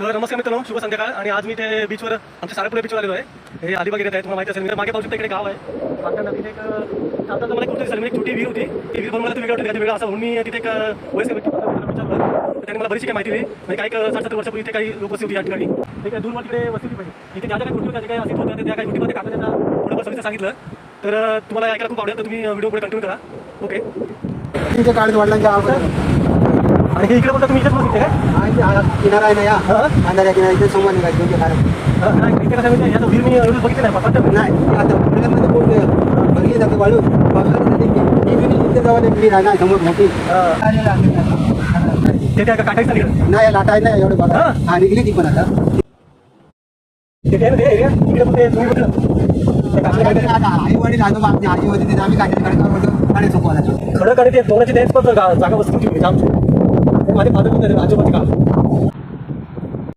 तर नमस्कार मित्रांनो शुभ संध्याकाळ आणि आज मी ते बीचवर आमच्या सारपुडे बीचवर आलेलो आहे. हे अलिबाग येत आहे तुम्हाला माहिती असेल मी मागे पाहू शकता इकडे गाव आहे. आता नदीत एक आता मला एक गोष्ट दिसली एक छोटी विहीर होती. ती विहीर पण मला वेगळं वाटली वेगळं असं म्हणून मी तिथे एक वयस्कर विचारलं. तर त्यांनी मला बरीचशी काही माहिती दिली. म्हणजे काही साठ सत्तर वर्षापूर्वी इथे काही लोक वस्ती होती या ठिकाणी. ते काही दूरवर तिकडे वस्ती होती पाहिजे इथे ज्या काही गोष्टी होत्या, काही अस्तित्व होतं त्या काही गोष्टीमध्ये काका त्यांना थोडंफार सविस्तर सांगितलं. तर तुम्हाला ऐकायला खूप आवडेल तर तुम्ही व्हिडिओ पुढे कंटिन्यू करा. ओके काळात वडिलांच्या आवडत आणि हे इकडे बोलता तुम्ही इथेच बघितले काय किनारा आहे ना या हा? अंधाऱ्या किनारा इथे निघायचं काळात अं, नाही याचं मी एवढं बघितलं नाही पण नाही ते आता पुण्यामध्ये बोलतोय बघितलं जातं वाळू. पावसाळ्यात नदी ती विहीर इथे जवळ एक विहीर आहे ना समोर मोठी. ते तिकडे नाही लाटा आहे ना एवढं बघा. हा? हा निघली ती पण आता. ते आहे ना ते area? इकडे पण ते तुम्ही बघितलं ते काठाला काहीतरी- आई वडील आजोबा आमची आजी होती तिथे आम्ही काय कडे खडक आणि ते दोघांची तेच पण जागा वस्तू होती म्हणजे आमची ते माझे फादर होते आजोबाची का